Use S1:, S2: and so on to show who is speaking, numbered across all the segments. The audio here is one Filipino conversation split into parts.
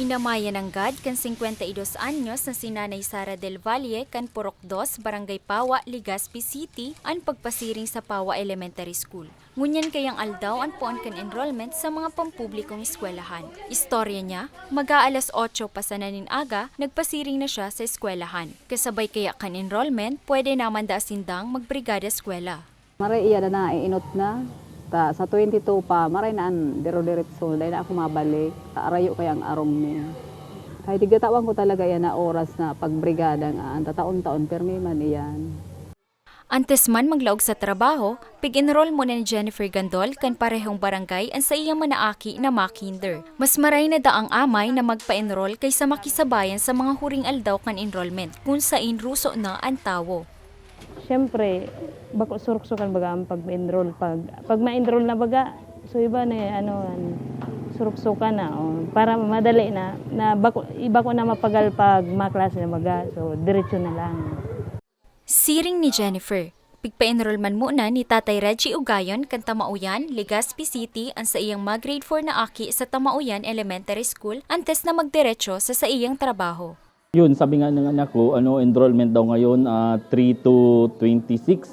S1: Hinamayan ng GAD kan 52 anyos na si Nanay Sara Del Valle kan Purok 2, Barangay Pawa, Legazpi City, ang pagpasiring sa Pawa Elementary School. Ngunyan kayang aldaw ang puan kan enrollment sa mga pampublikong eskwelahan. Istorya niya, mag-aalas 8 pa sa nanin aga, nagpasiring na siya sa eskwelahan. Kasabay kaya kan enrollment, pwede naman da sindang magbrigada eskwela.
S2: Maray iya na na, iinot na. Ta, sa 22 pa, maray na an, dero-diretso, dahil na ako mabalik. Ta, arayo kayang arong niya. Ay, tigatawan ko talaga yan na oras na pagbrigada nga, ang tataon-taon, permi man iyan.
S1: Antes man maglaog sa trabaho, pig-enroll muna ni Jennifer Gandol kan parehong barangay ang sa iyang manaaki na makinder. Mas maray na daang amay na magpa-enroll kaysa makisabayan sa mga huring aldaw kan enrollment kung sain ruso na ang tawo.
S3: Siyempre, bako suruk-sukan baga ang pag-enroll. Pag, pag ma-enroll na baga, so iba na ano, an- suruk-sukan na. Oh, para madali na, na bako, iba ko na mapagal pag maklase na baga. So, diretso na lang.
S1: Siring ni Jennifer. Pigpa-enroll man muna ni Tatay Reggie Ugayon kan Tamauyan, Legazpi City ang sa iyang mag grade 4 na aki sa Tamauyan Elementary School antes na magdiretso sa sa iyang trabaho.
S4: Yun, sabi nga ng anak ko, ano, enrollment daw ngayon, ah, 3 to 26.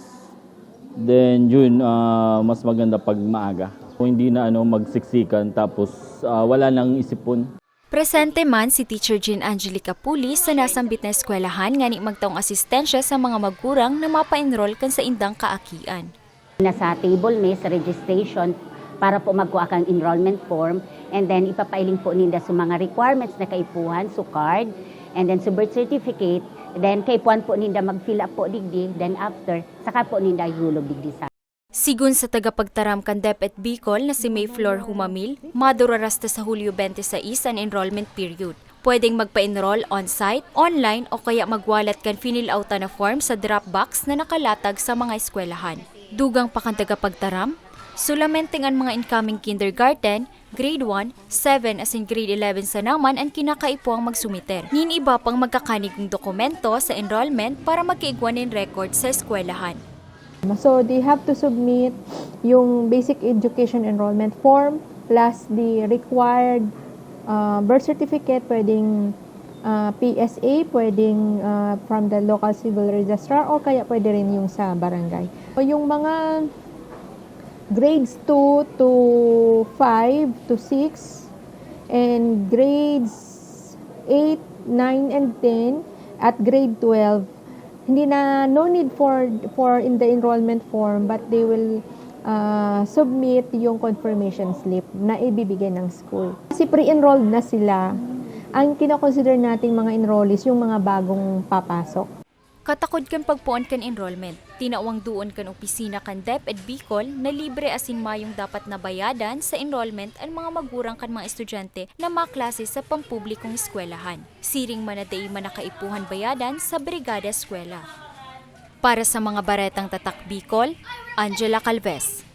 S4: Then yun, ah, mas maganda pag maaga. Kung hindi na ano, magsiksikan tapos ah, wala nang isipon.
S1: Presente man si Teacher Jean Angelica Pulis sa nasambit na eskwelahan nga ni magtaong asistensya sa mga magurang na mapa-enroll kan sa indang kaakian.
S5: nasa table ni sa registration para po magkuha kang enrollment form and then ipapailing po ninda sa mga requirements na kaipuhan, so card, and then sa birth certificate, then kaipuhan po ninda mag-fill up po digdi, then after, saka po ninda hulog digdi sa
S1: Sigun sa tagapagtaram kan DepEd Bicol na si Mayflor Humamil, madurarasta sa Hulyo 26 ang enrollment period. Pwedeng magpa-enroll on-site, online o kaya magwalat kan finil out na form sa Dropbox na nakalatag sa mga eskwelahan. Dugang pa kan tagapagtaram, sulamenting ang mga incoming kindergarten, grade 1, 7 as in grade 11 sa naman ang kinakaipuang magsumiter. Nin iba pang magkakanigong dokumento sa enrollment para magkaigwanin record sa eskwelahan.
S6: So they have to submit yung basic education enrollment form plus the required uh, birth certificate, pwedeng uh, PSA, pwedeng uh, from the local civil registrar o kaya pwede rin yung sa barangay. O yung mga grades 2 to 5 to 6 and grades 8, 9, and 10 at grade 12 hindi na no need for for in the enrollment form but they will uh, submit yung confirmation slip na ibibigay ng school. Kasi pre-enrolled na sila. Ang kinoconsider nating mga enrollees yung mga bagong papasok.
S1: Katakod kan pagpuan kan enrollment. Tinawang duon kan opisina kan DepEd Bicol na libre asin mayong dapat nabayadan sa enrollment ang mga magurang kan mga estudyante na maklase sa pampublikong eskwelahan. Siring manaday manakaipuhan bayadan sa Brigada Eskwela. Para sa mga baretang tatak Bicol, Angela Calves.